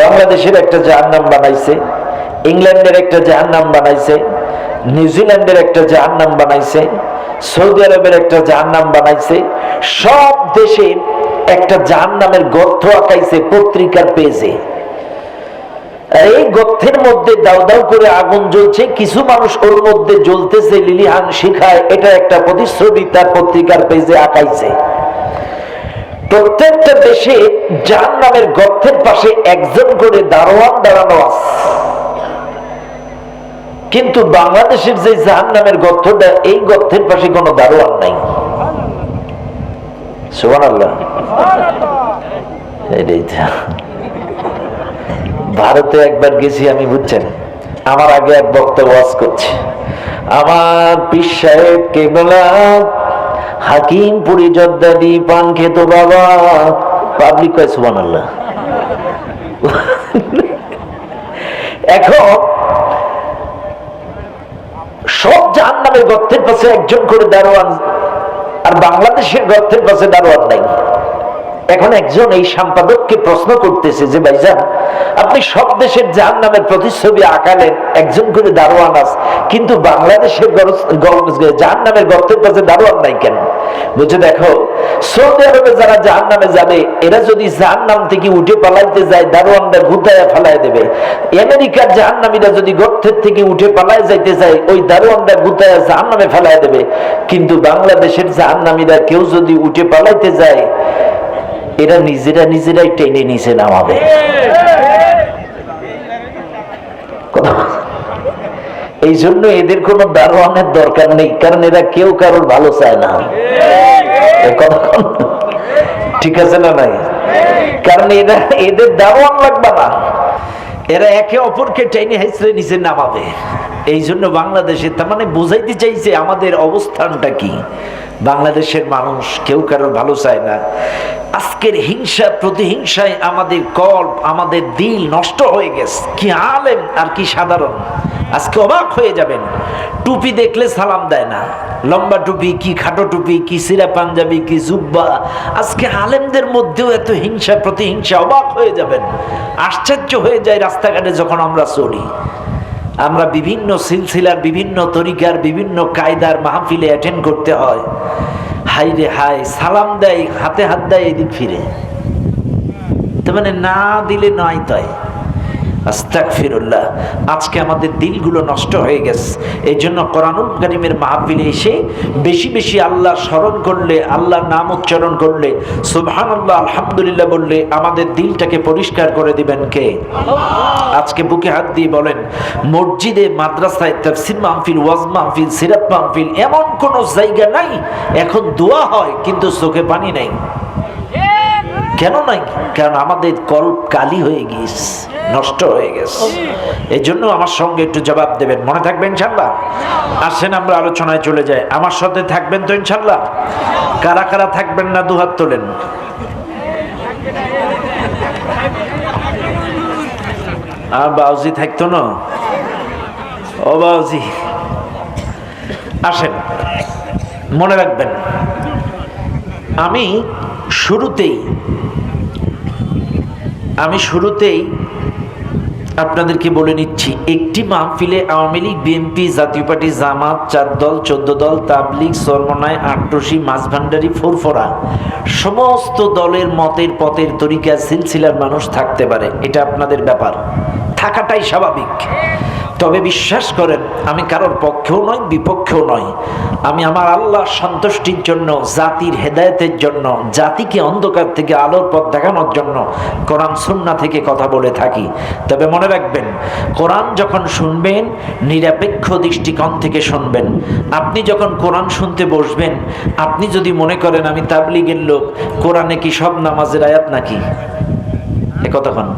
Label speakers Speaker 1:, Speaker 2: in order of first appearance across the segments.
Speaker 1: বাংলাদেশের একটা জাহান্নাম বানাইছে, ইংল্যান্ডের একটা জাহান্নাম বানাইছে, নিউজিল্যান্ডের একটা জাহান্নাম বানাইছে, সৌদি আরবের একটা জাহান্নাম বানাইছে, সব দেশে একটা জাহান্নামের গর্ত আঁকাইছে পত্রিকার পেজে। এই গর্থের মধ্যে দাও দাও করে আগুন জ্বলছে, কিছু মানুষ ওর মধ্যে জ্বলতেছে, লিলিহান শিখায়, এটা একটা প্রতিশ্রুতি তার পত্রিকার পেজে আঁকাইছে। প্রত্যেকটা দেশে যার নামের গর্তের পাশে একজন করে দারোয়ান দাঁড়ানো আছে। কিন্তু বাংলাদেশের যে জাহান নামের গর্তটা, এই গর্তের পাশে কোনো দারোয়ান নাই। ভারতে একবার গেছি, আমি বুঝছেন। আমার আগে এক বক্তা ওয়াজ করছে। আমার পীর সাহেব কেবলা হাকিম পুরি জর্দারি পান খেত বাবা। পাবলিক কয় সুবান আল্লাহ এখন সব জাহান নামের গর্তের পাশে একজন করে দারোয়ান, আর বাংলাদেশের গর্তের পাশে দারোয়ান নাই। এখন একজন এই সম্পাদককে প্রশ্ন করতেছে যে, ভাইজান, আপনি সব দেশের জাহান নামের প্রতিচ্ছবি আঁকালেন, একজন করে দারোয়ান আস কিন্তু বাংলাদেশের জাহান নামের গর্তের পাশে দারোয়ান নাই কেন? বুঝে দেখো সৌদি আরবে যারা জাহান নামে যাবে এরা যদি জাহান নাম থেকে উঠে পালাইতে যায় দারোয়ানরা গুতায়া ফেলায় দেবে। আমেরিকার জাহান নামীরা যদি গর্তের থেকে উঠে পালায় যাইতে যায় ওই দারোয়ানরা গুতায়া জাহান নামে ফেলায় দেবে। কিন্তু বাংলাদেশের জাহান নামীরা কেউ যদি উঠে পালাইতে যায় এরা নিজেরা নিজেরাই টেনে নিচে নামাবে। কথা- এই জন্য এদের কোনো দারোয়ানের দরকার নেই, কারণ এরা কেউ কারোর ভালো চায় না। ঠিক আছে না নাই? কারণ এরা, এদের দারোয়ান লাগবে না। এরা একে অপরকে টেনে হেসড়ে নিচে নামাবে। এই জন্য বাংলাদেশে তার মানে বুঝাইতে চাইছে আমাদের অবস্থানটা কি। বাংলাদেশের মানুষ কেউ কারোর ভালো চায় না। আজকের হিংসা, প্রতিহিংসায় আমাদের কল্প, আমাদের দিল নষ্ট হয়ে গেছে। কি আলেম আর কি সাধারণ। আজকে অবাক হয়ে যাবেন। টুপি দেখলে সালাম দেয় না। লম্বা টুপি, কি খাটো টুপি, কি সিরা পাঞ্জাবি, কি জুব্বা। আজকে আলেমদের মধ্যেও এত হিংসা, প্রতিহিংসা, অবাক হয়ে যাবেন। আশ্চর্য হয়ে যায় রাস্তাঘাটে যখন আমরা চলি। আমরা বিভিন্ন সিলসিলার, বিভিন্ন তরিকার, বিভিন্ন কায়দার মাহফিলে অ্যাটেন্ড করতে হয়। হাই রে হাই সালাম দেয়, হাতে হাত দেয় এদিক ফিরে। তো মানে না দিলে নয় তাই। আস্তাগফিরুল্লাহ। আজকে আমাদের দিলগুলো নষ্ট হয়ে গেছে। এই জন্য কোরআনুল কারিমের মাহফিলে এসে বেশি বেশি আল্লাহ স্মরণ করলে, আল্লাহর নাম উচ্চারণ করলে, সুবহানাল্লাহ, আলহামদুলিল্লাহ বললে আমাদের দিলটাকে পরিষ্কার করে দিবেন কে? আজকে বুকে হাত দিয়ে বলেন, মসজিদে, মাদ্রাসায় তাফসির মাহফিল, ওয়াজ মাহফিল, সিরাত মাহফিল এমন কোন জায়গা নাই। এখন দোয়া হয়, কিন্তু চোখে পানি নাই। কেন নাই? কারণ আমাদের কল্প কালি হয়ে গিয়েছে, নষ্ট হয়ে গেছে। এই জন্য আমার সঙ্গে একটু জবাব দেবেন। মনে থাকবেন ইনশাল্লাহ? আসেন, আমরা আলোচনায় চলে যাই। আমার সাথে থাকবেন তো ইনশাল্লাহ? কারা কারা থাকবেন না দুহাত তোলেন? আর বাউজি থাকতো না? ও বাউজি। আসেন, মনে রাখবেন, আমি শুরুতেই, আমি শুরুতেই আপনাদেরকে বলে নিচ্ছি, একটি মাহফিলে আওয়ামী লীগ, বিএনপি, জাতীয় পার্টি, জামাত, চার দল, চোদ্দ দল, তাবলিগ, সরমনায় আট্টসি মাঝভান্ডারি, ফুরফরা, সমস্ত দলের মতের পথের তরিকা সিলসিলার মানুষ থাকতে পারে। এটা আপনাদের ব্যাপার। থাকাটাই স্বাভাবিক। তবে বিশ্বাস করেন, আমি কারোর পক্ষেও নয় বিপক্ষেও নয় আমি আমার আল্লাহ সন্তুষ্টির জন্য, জাতির হেদায়েতের জন্য, জাতিকে অন্ধকার থেকে আলোর পথ দেখানোর জন্য কোরআন সুন্না থেকে কথা বলে থাকি। তবে মনে রাখবেন, কোরআন যখন শুনবেন, নিরপেক্ষ দৃষ্টিকোণ থেকে শুনবেন। আপনি যখন কোরআন শুনতে বসবেন, আপনি যদি মনে করেন, আমি তাবলিগের লোক, কোরআনে কি সব নামাজের আয়াত নাকি? এ কতক্ষণ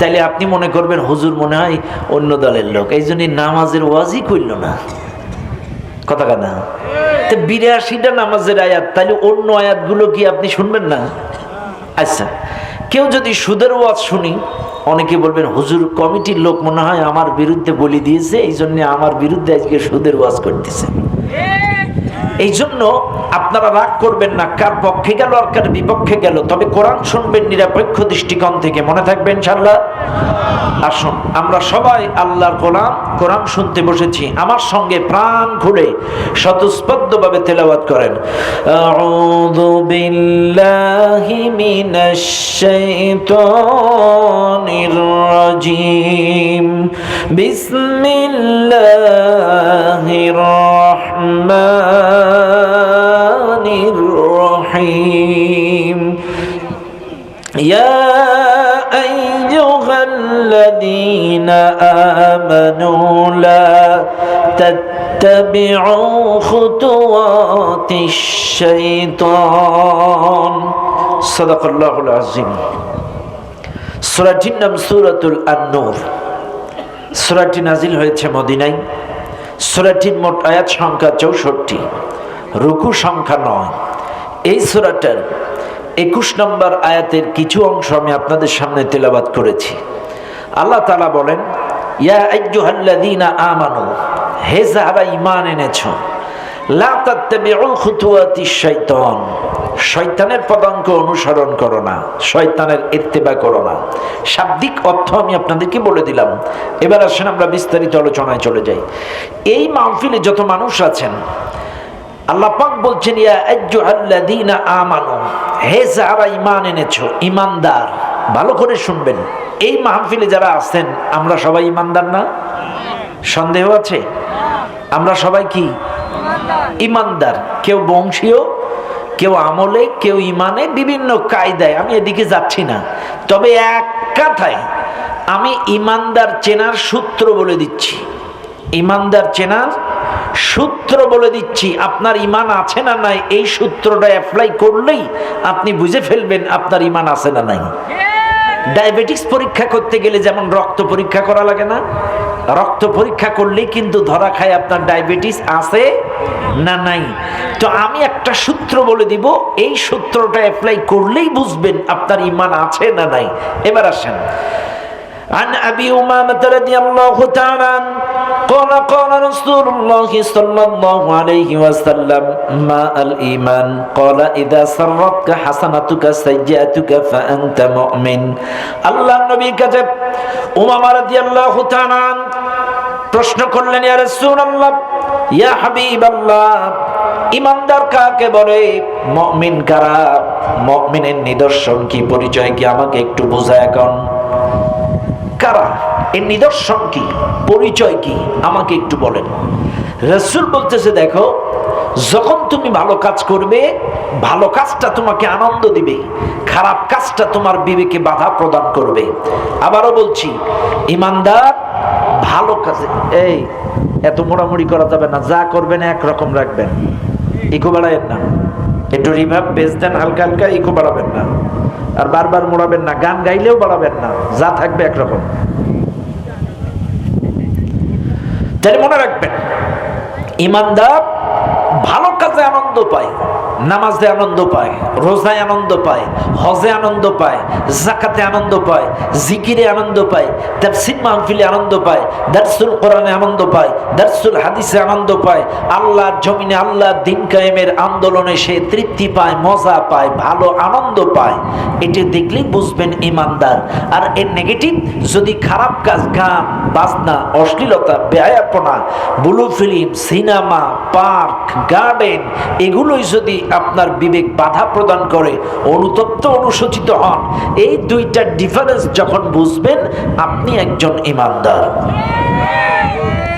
Speaker 1: তাইলে আপনি মনে করবেন, হুজুর মনে হয় অন্য দলের লোক। এই জন্য নামাজের ওয়াজই করল না। কথা কথা তো বিরাশিটা নামাজের আয়াত, তাহলে অন্য আয়াতগুলো কি আপনি শুনবেন না? আচ্ছা কেউ যদি সুদের ওয়াজ শুনি, অনেকে বলবেন, হুজুর, কমিটির লোক মনে হয় আমার বিরুদ্ধে বলি দিয়েছে, এই জন্য আমার বিরুদ্ধে আজকে সুদের ওয়াজ করতেছে। এই জন্য আপনারা রাগ করবেন না, কার পক্ষে গেল আর কার বিপক্ষে গেল, তবে কোরআন শুনবেন নিরপেক্ষ দৃষ্টিকোণ থেকে। মনে থাকবেন ইনশাল্লাহ আসুন আমরা সবাই আল্লাহর কোরআন কোরআন শুনতে বসেছি। আমার সঙ্গে প্রাণ খুলে স্বতঃস্পন্দভাবে তেলাবাদ করেন। আউযু ইয়া الذين آمنوا لا تتبعوا خطوات الشيطان صدق الله العظيم সুরাটির নাম সুরাতুল আন্নুর সুরাটি নাজিল হয়েছে মদিনায় সুরাটির মোট আয়াত সংখ্যা চৌষট্টি রুকু সংখ্যা নয় এই সুরাটার একুশ নম্বর আয়াতের কিছু অংশ আমি আপনাদের সামনে তেলাবাদ করেছি আল্লাহ তালা বলেন আমানু, হে যাহারা ঈমান এনেছো শাইতান, শয়তানের পদাঙ্ক অনুসরণ করো না, শয়তানের ইত্তেবা করো না। শাব্দিক অর্থ আমি আপনাদেরকে বলে দিলাম। এবার আসেন আমরা বিস্তারিত আলোচনায় চলে যাই। এই মাহফিলে যত মানুষ আছেন, আল্লাহ পাক বলছেন, ইয়া আইয়ুহাল্লাযীনা আমানু, হে যারা ঈমান এনেছো ইমানদার ভালো করে শুনবেন। এই মাহফিলে যারা আছেন আমরা সবাই ঈমানদার না? সন্দেহ আছে? আমরা সবাই কি? ঈমানদার কেউ বংশীয়, কেউ আমলে, কেউ ইমানে, বিভিন্ন কায়দায়। আমি এদিকে যাচ্ছি না। তবে এক কথায়, আমি ইমানদার চেনার সূত্র বলে দিচ্ছি। ইমানদার চেনার সূত্র বলে দিচ্ছি। আপনার ইমান আছে না নাই? এই সূত্রটা অ্যাপ্লাই করলেই আপনি বুঝে ফেলবেন আপনার ইমান আছে না নাই। ডায়াবেটিক্স পরীক্ষা করতে গেলে যেমন রক্ত পরীক্ষা করা লাগে না রক্ত পরীক্ষা করলেই কিন্তু ধরা খায় আপনার ডায়াবেটিস আছে না নাই তো আমি একটা সূত্র বলে দিব এই সূত্রটা অ্যাপ্লাই করলেই বুঝবেন আপনার ইমান আছে না নাই এবার আসেন عن أبي أمامة رضي الله تعالى عنه قال قال رسول الله صلى الله عليه وسلم ما الإيمان قال إذا سرتك حسنتك سيئتك فأنت مؤمن الله النبي كتب أمامة رضي الله تعالى عنه প্রশ্ন করলেন ইয়া রাসূলুল্লাহ ইয়া হাবিবাল্লাহ ইমানদার কাকে বলে মুমিন কারা মুমিনের নিদর্শন কি পরিচয় কি আমাকে একটু বোঝায় এখন কারা এর নিদর্শন কি? পরিচয় কি? আমাকে একটু বলেন। রসুল বলতেছে, দেখো, যখন তুমি ভালো কাজ করবে, ভালো কাজটা তোমাকে আনন্দ দিবে, খারাপ কাজটা তোমার বিবেকে বাধা প্রদান করবে। আবারও বলছি, ইমানদার ভালো কাজে, এই, এত মোড়ামুড়ি করা যাবে না, যা করবেন একরকম রাখবেন। ইকো বাড়াবেন না। একটু রিভাব বেচ দেন, হালকা হালকা, ইকো বাড়াবেন না। আর বারবার মোড়াবেন না, গান গাইলেও বাড়াবেন না, যা থাকবে একরকম। তাহলে মনে রাখবেন ইমানদার ভালো কাজে আনন্দ পায়। নামাজে আনন্দ পায়, রোজায় আনন্দ পায়, হজে আনন্দ পায়, জাকাতে আনন্দ পায়, জিকিরে আনন্দ পায়, তাফসির মাহফিলে আনন্দ পায়, দারসুল কোরআনে আনন্দ পায়, দারসুল হাদিসে আনন্দ পায়। আল্লাহর জমিনে আল্লাহ দিন কায়েমের আন্দোলনে সে তৃপ্তি পায়, মজা পায়, ভালো আনন্দ পায়। এটি দেখলেই বুঝবেন ইমানদার। আর এর নেগেটিভ যদি খারাপ কাজ, গান, বাজনা, অশ্লীলতা, ব্যয়াপনা, blue film, cinema, park, garden, এগুলোই যদি আপনার বিবেক বাধা প্রদান করে, অনুতপ্ত অনুসূচিত হন। এই দুইটা ডিফারেন্স যখন বুঝবেন, আপনি একজন ইমানদার।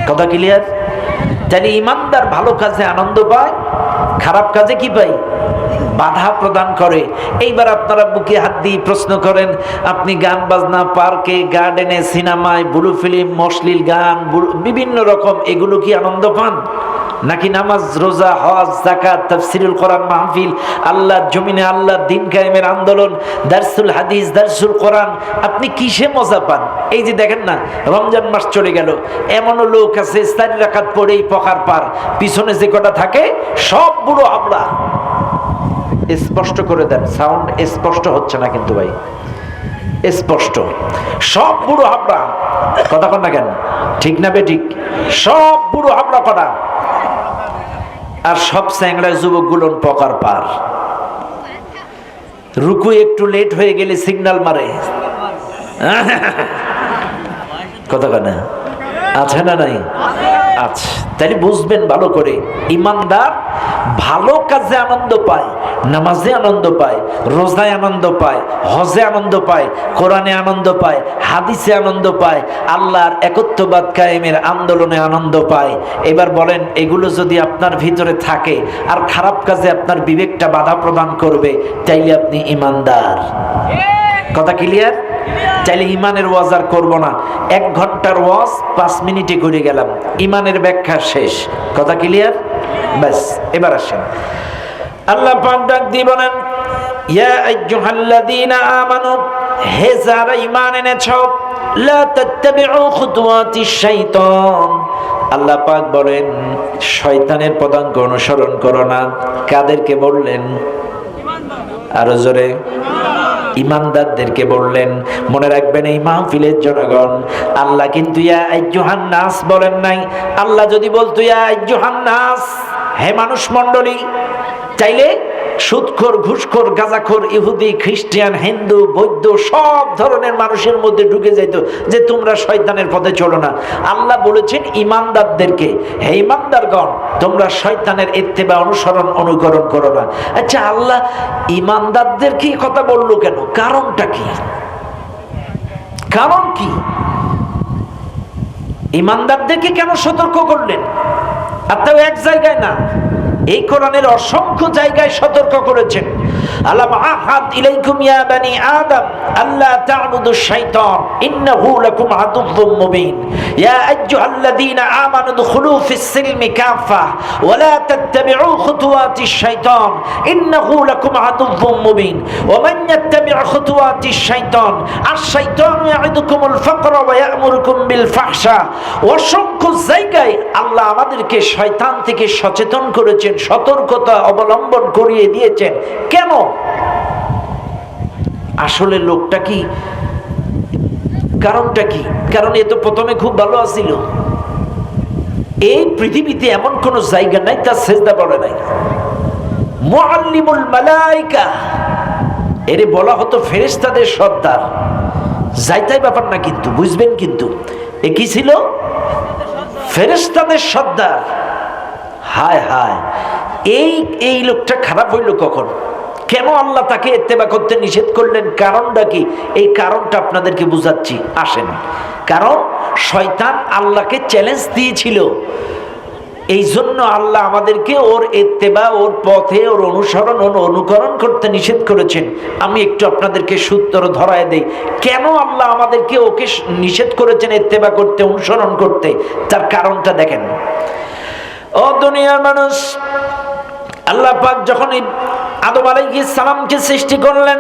Speaker 1: কথা ক্লিয়ার তাহলে ইমানদার ভালো কাজে আনন্দ পায়, খারাপ কাজে কি পাই বাধা প্রদান করে। এইবার আপনারা বুকে হাত দিয়ে প্রশ্ন করেন, আপনি গান বাজনা, পার্কে, গার্ডেনে, সিনেমায়, ব্লু ফিল্ম মশলিল গান বিভিন্ন রকম, এগুলো কি আনন্দ পান? নাকি নামাজ, রোজা, হজ জাকাত তাফসিরুল কোরআন, মাহফিল আল্লাহর জমিনে আল্লাহর দিন কায়েমের আন্দোলন, দারসুল হাদিস, দারসুল কোরআন, আপনি কিসে মজা পান? এই যে দেখেন না, রমজান মাস চলে গেল, এমনও লোক আছে, চারি রাকাত পড়েই পকার পার, পিছনে যে কটা থাকে, সব বুড়ো আমরা স্পষ্ট করে দেন, সাউন্ড স্পষ্ট হচ্ছে না কিন্তু ভাই। স্পষ্ট। সব বুড়ো হাবড়া। কথা কন না কেন? ঠিক না বে ঠিক? সব বুড়ো হাবড়া কটা? আর সব চ্যাংড়া যুবক গুলন পকার পার। রুকু একটু লেট হয়ে গেলে সিগনাল মারে। কথা কেনা আছে না নাই? আচ্ছা তাহলে বুঝবেন ভালো করে। ইমানদার ভালো কাজে আনন্দ পায়, নামাজে আনন্দ পায়, রোজায় আনন্দ পায়, হজে আনন্দ পায়, কোরআনে আনন্দ পায়, হাদিসে আনন্দ পায়, আল্লাহর একত্ববাদ কায়েমের আন্দোলনে আনন্দ পায়। এবার বলেন, এগুলো যদি আপনার ভিতরে থাকে, আর খারাপ কাজে আপনার বিবেকটা বাধা প্রদান করবে, তাইলে আপনি ইমানদার। কথা ক্লিয়ার চাইলে ইমানের ওয়াজ আর করব না। এক ঘণ্টার ওয়াজ পাঁচ মিনিটে করে গেলাম। ইমানের ব্যাখ্যা শেষ। কথা ক্লিয়ার ব্যাস, এবার আসেন। আল্লাহ পাক ডাক বলেন আল্লাহ পাক বলেন, শয়তানের পদাঙ্ক অনুসরণ করো না। কাদেরকে বললেন, আরও জোরে ইমানদারদেরকে বললেন, মনে রাখবেন এই মাহফিলের জনগণ, আল্লাহ কিন্তু ইয়া আইয়ুহান নাস বলেন নাই। আল্লাহ যদি বলতো, ইয়া আইয়ুহান নাস হে মানুষ মণ্ডলী, চাইলে সুদখোর ঘুষখোর, গাজাখোর, ইহুদি খ্রিস্টান হিন্দু, বৌদ্ধ, সব ধরনের মানুষের মধ্যে ঢুকে যাইতো যে তোমরা শয়তানের পথে চলো না। আল্লাহ বলেছেন, ইমানদারদেরকে, হে ইমানদারগণ, তোমরা শয়তানের ইত্তেবা অনুসরণ, অনুকরণ করো না। আচ্ছা আল্লাহ ইমানদারদেরকে এই কথা বলল কেন? কারণটা কি? কারণ কি? ইমানদারদেরকে কেন সতর্ক করলেন? আর তাও এক জায়গায় না। এই কোরআনের অসংখ্য জায়গায় সতর্ক করেছেন। আলাম আহাদ ইলাইকুম ইয়া বানি আদম আল্লাহ তা'বুদুশ শাইতান, ইন্নাহু লাকুম আদুউম মুবিন। ইয়া আইয়ুহাল্লাযীনা আমানু দুখুলু ফিস সিলমি কাফা ওয়া লা তাত্তাবিউ খুতুওয়াতিশ শাইতান, ইন্নাহু লাকুম আদুউম মুবিন। ওয়া মান ইয়াত্তাবি' খুতুওয়াতিশ শাইতান, আশ-শাইতানু ইয়া'iদুকুমুল ফাকরা ওয়া ইয়া'মুরুকুম বিল ফাহশা। অসংখ্য জায়গায় আল্লাহ আমাদেরকে শয়তান থেকে সচেতন করেছেন। সতর্কতা অবলম্বন করিয়ে দিয়েছেন। কেন? আসলে লোকটা কি? কারণটা কি? কারণ এ তো প্রথমে খুব ভালো আছিল। এই পৃথিবীতে এমন কোন জায়গা নাই, তার সেজদা পড়ে নাই। এরে বলা হতো ফেরেশতাদের সর্দার। যাইতাই ব্যাপার না কিন্তু, বুঝবেন কিন্তু। এ কি ছিল? ফেরেশতাদের সর্দার। হায় হায়। এই এই লোকটা খারাপ হইল কখন? কেন আল্লাহ তাকে এত্তেবা করতে নিষেধ করলেন? কারণটা কি? এই কারণটা আপনাদেরকে বুঝাচ্ছি। আসেন। কারণ শয়তান আল্লাহকে চ্যালেঞ্জ দিয়েছিল। এই জন্য আল্লাহ আমাদেরকে ওর এত্তেবা, ওর পথে, ওর অনুসরণ, ওর অনুকরণ করতে নিষেধ করেছেন। আমি একটু আপনাদেরকে সূত্র ধরায় দেই। কেন আল্লাহ আমাদেরকে ওকে নিষেধ করেছেন এত্তেবা করতে, অনুসরণ করতে? তার কারণটা দেখেন। ও দুনিয়ার মানুষ আল্লাহ পাক যখন এই আদম আলাইহিস সালামকে সৃষ্টি করলেন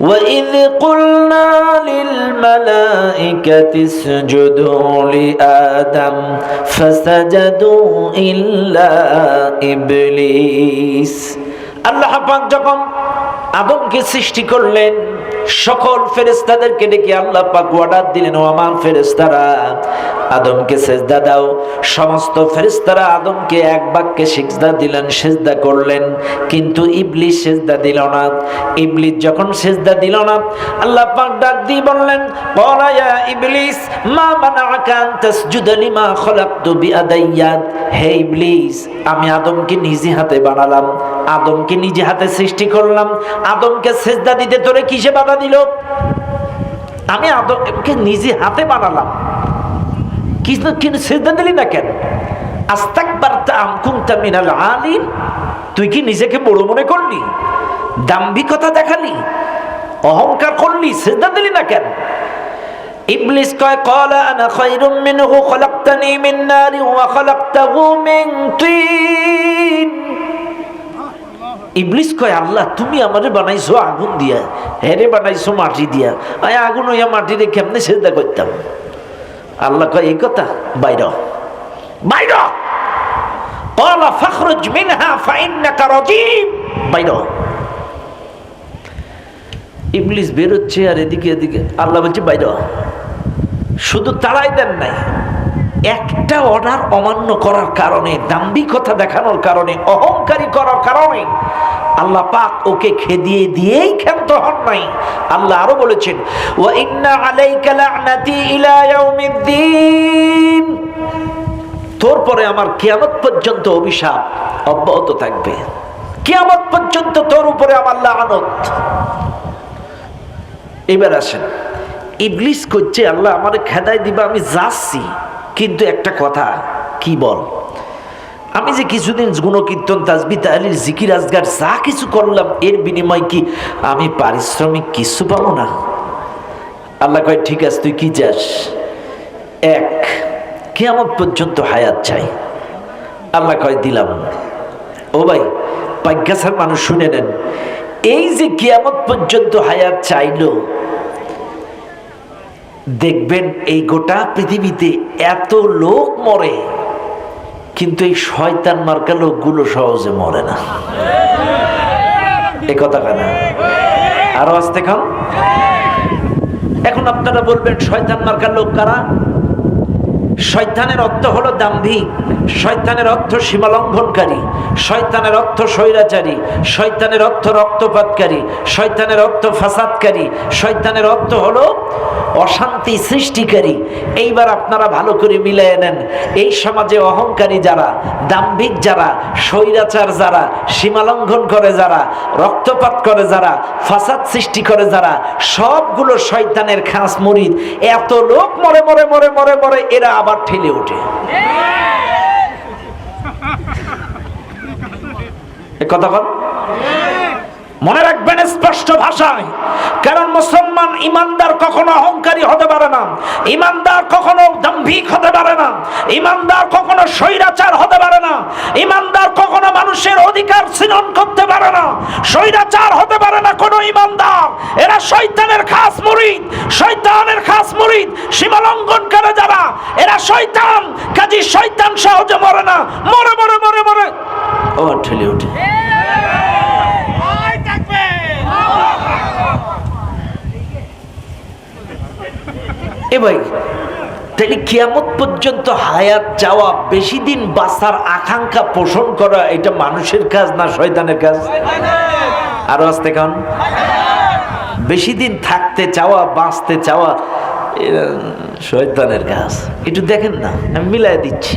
Speaker 1: وإذ قلنا للملائكة اسجدوا لآدم فسجدوا إلا إبليس আল্লাহ পাক যখন আদমকে সৃষ্টি করলেন সকল ফেরেস্তাদেরকে ডেকে আল্লাহ পাক অর্ডার দিলেন, ও আমার ফেরেস্তারা আদমকে সেজদা দাও। সমস্ত ফেরেস্তারা আদমকে এক বাক্যে সিজদা দিলেন, সেজদা করলেন। কিন্তু ইবলিস সেজদা দিল না। ইবলিস যখন সেজদা দিল না, আল্লাহ পাক ডাক দিয়ে বললেন ক্বালা ইয়া ইবলিস, মা মানাআকা আন তাসজুদা লিমা খলাকতু বিয়াদাইয়াদ হে ইবলিস, আমি আদমকে নিজে হাতে বানালাম। আদমকে নিজে হাতে সৃষ্টি করলাম। আদমকে সেজদা দিতে তোরে কিসে বাধা দিল? আমি আদমকে নিজে হাতে বানালাম। কিন্তু কিন্তু সেজদা দিলি না কেন? আস্তাকবার আমকুমতা মিনাল আলিম। তুই কি নিজেকে বড় মনে করলি? দাম্ভিকতা দেখালি? অহংকার করলি? সেজদা দিলি না কেন? ইবলিস কয় ক্বালা আনা খায়রুম মিনহু খলাকতানি মিন নারি ওয়া খলাকতাহু মিন তিন। ইবলিস কয়, আল্লাহ, তুমি আমারে বানাইছো আগুন দিয়া। হেরে বানাইছো মাটি দিয়া। আয়, আগুন হইয়া মাটিরে কেমনে সেদ্ধা করতাম? আল্লাহ কয়, এই কথা, বাইর বাইর কলা ফখরুজ মিনহা ফাইন্নাকা রাজিম। বাইর ইবলিস বেরোচ্ছে আর এদিকে এদিকে। আল্লাহ বলছে, বাইর শুধু তাড়াই দেন নাই। একটা অর্ডার অমান্য করার কারণে, দাম্ভিকতা দেখানোর কারণে, অহংকারী করার কারণে আল্লাহ পাক ওকে খেদিয়ে দিয়েই ক্ষান্ত হন নাই। আল্লাহ আরও বলেছেন, ওয়া ইন্না আলাইকা ইলা ইয়াউমিদ্দিন। তোর পরে আমার কিয়ামত পর্যন্ত অভিশাপ অব্যাহত থাকবে। কিয়ামত পর্যন্ত তোর উপরে আমার লানত। এবার আসেন, ইবলিস করছে আল্লাহ আমার খেদাই দিবা, আমি যাচ্ছি। কিন্তু একটা কথা, কি বল? আমি যে কিছুদিন গুণকীর্তন, তাজবি, তাহলিল, জিকির, আজগার যা কিছু করলাম, এর বিনিময় কি আমি পারিশ্রমিক কিছু পাবো না? আল্লাহ কয়, ঠিক আছে, তুই কি চাস এক কে কেমন পর্যন্ত হায়াত চাই। আল্লাহ কয়, দিলাম। ও ভাই পাজ্ঞাসার মানুষ শুনে নেন, এই যে কিয়ামত পর্যন্ত হায়াত চাইলো দেখবেন এই গোটা পৃথিবীতে এত লোক মরে, কিন্তু এই শয়তান মার্কা লোকগুলো সহজে মরে না। এ কথা কেনা আরও আসতে খান। এখন আপনারা বলবেন, শয়তান মার্কার লোক কারা? শয়তানের অর্থ হলো দাম্ভিক শয়তানের অর্থ সীমালঙ্ঘনকারী, শয়তানের অর্থ স্বৈরাচারী, শয়তানের অর্থ রক্তপাতকারী, শয়তানের অর্থ ফাসাদকারী, শয়তানের অর্থ হলো অশান্তি সৃষ্টিকারী। এইবার আপনারা ভালো করে মিলিয়ে নেন, এই সমাজে অহংকারী যারা, দাম্ভিক যারা, স্বৈরাচার যারা, সীমালঙ্ঘন করে যারা, রক্তপাত করে যারা, ফাসাদ সৃষ্টি করে যারা, সবগুলো শয়তানের খাস মরিদ এত লোক মরে মরে মরে মরে মরে এরা আবার ঠেলে ওঠে। কথা বল মনে রাখবেন স্পষ্ট ভাষায়, কারণ মুসলমান ইমানদার কখনো অহংকারী হতে পারে না, ইমানদার কখনো দাম্ভিক হতে পারে না, ইমানদার কখনো স্বৈরাচার হতে পারে না, ইমানদার কখনো মানুষের অধিকার ছিনন করতে পারে না, স্বৈরাচার হতে পারে না কোনো ইমানদার। এরা শয়তানের খাস মুরিদ, শয়তানের খাস মুরিদ, সীমালঙ্ঘন করে যারা, এরা শয়তান কাজী শয়তান সহজে মরে না। মরে মরে মরে মরে। ও, ঠেলে ওঠে এ ভাই তাহলে কিয়ামত পর্যন্ত হায়াত যাওয়া, বেশি দিন বাঁচার আকাঙ্ক্ষা পোষণ করা, এটা মানুষের কাজ না শয়তানের কাজ? আরও আসতে কারণ বেশি দিন থাকতে চাওয়া, বাঁচতে চাওয়া শয়তানের কাজ। একটু দেখেন না, আমি মিলাই দিচ্ছি।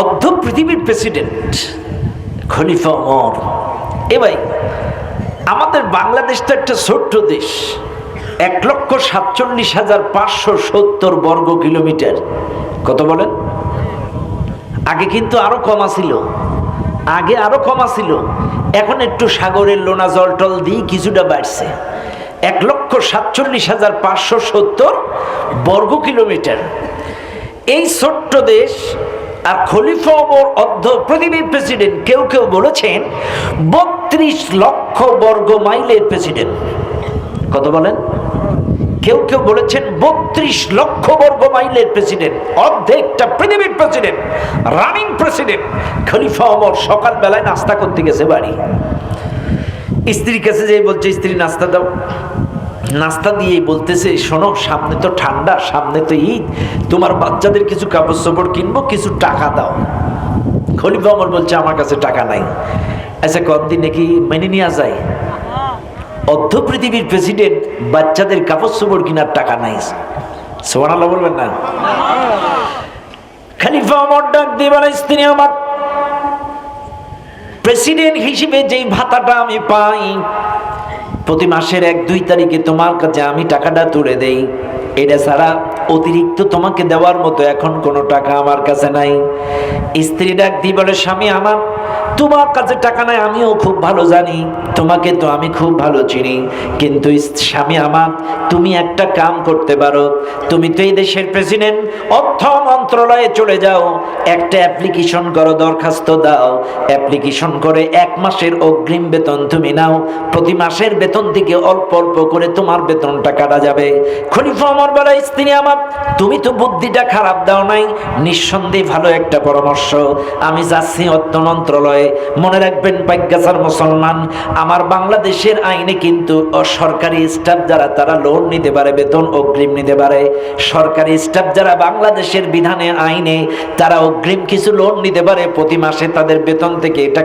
Speaker 1: অর্ধ পৃথিবীর প্রেসিডেন্ট, খলিফা অমর এ ভাই আমাদের বাংলাদেশ তো একটা ছোট্ট দেশ। এক লক্ষ সাতচল্লিশ হাজার পাঁচশো সত্তর বর্গ কিলোমিটার। কত বলেন? আগে কিন্তু আরও কম ছিল আগে আরও কম ছিল এখন একটু সাগরের লোনা জল টল দিয়ে কিছুটা বাড়ছে। এক লক্ষ সাতচল্লিশ হাজার পাঁচশো সত্তর বর্গ কিলোমিটার। এই ছোট্ট দেশ আর খলিফা অর্ধ পৃথিবীর প্রেসিডেন্ট, কেউ কেউ বলেছেন, বত্রিশ লক্ষ বর্গ মাইলের প্রেসিডেন্ট। কত বলেন? কেউ কেউ বলেছেন বত্রিশ লক্ষ বর্গ মাইলের প্রেসিডেন্ট, অর্ধেকটা পৃথিবীর প্রেসিডেন্ট, রানিং প্রেসিডেন্ট। খলিফা ওমর সকালবেলায় নাস্তা করতে গেছে বাড়ি। স্ত্রীর কাছে যেই বলছে, স্ত্রী, নাস্তা দাও। নাস্তা দিয়ে বলতেছে, শোনো, সামনে তো ঠান্ডা, সামনে তো ঈদ। তোমার বাচ্চাদের কিছু কাপড় চোপড় কিনবো, কিছু টাকা দাও। খলিফা অমর বলছে, আমার কাছে টাকা নাই। আচ্ছা কতদিন নাকি মেনে নেওয়া যায়? অর্ধ পৃথিবীর প্রেসিডেন্ট বাচ্চাদের কাপড় চোপড় কেনার টাকা নাই। সোহান বলবেন না? খালিফা অমর ডাক দিয়ে বলে স্ত্রী আমার প্রেসিডেন্ট হিসেবে যেই ভাতাটা আমি পাই, প্রতি মাসের এক, দুই তারিখে তোমার কাছে আমি টাকাটা তুলে দেই। এটা ছাড়া অতিরিক্ত তোমাকে দেওয়ার মতো এখন কোনো টাকা আমার কাছে নাই। স্ত্রী ডাক দিয়ে বলে, স্বামী আমার তোমার কাছে টাকা নাই, আমিও খুব ভালো জানি। তোমাকে তো আমি খুব ভালো চিনি। কিন্তু স্বামী আমার, তুমি একটা কাম করতে পারো। তুমি তো এই দেশের প্রেসিডেন্ট অর্থ মন্ত্রণালয়ে চলে যাও। একটা অ্যাপ্লিকেশন করো, দরখাস্ত দাও। অ্যাপ্লিকেশন করে এক মাসের অগ্রিম বেতন তুমি নাও। প্রতি মাসের বেতন থেকে অল্প অল্প করে তোমার বেতনটা কাটা যাবে। খলিফা আমার বেলা স্ত্রী আমার, তুমি তো বুদ্ধিটা খারাপ দাও নাই। নিঃসন্দেহে ভালো একটা পরামর্শ। আমি যাচ্ছি অর্থ মন্ত্রণালয়ে। মনে রাখবেন পাইকাসার মুসলমান, আমার বাংলাদেশের আইনে কিন্তু সরকারি স্টাফ যারা, তারা লোন নিতে পারে, বেতন অগ্রিম নিতে পারে। সরকারি স্টাফ যারা বাংলাদেশের বিধানে, আইনে, তারা অগ্রিম কিছু লোন নিতে পারে। প্রতি মাসে তাদের বেতন থেকে এটা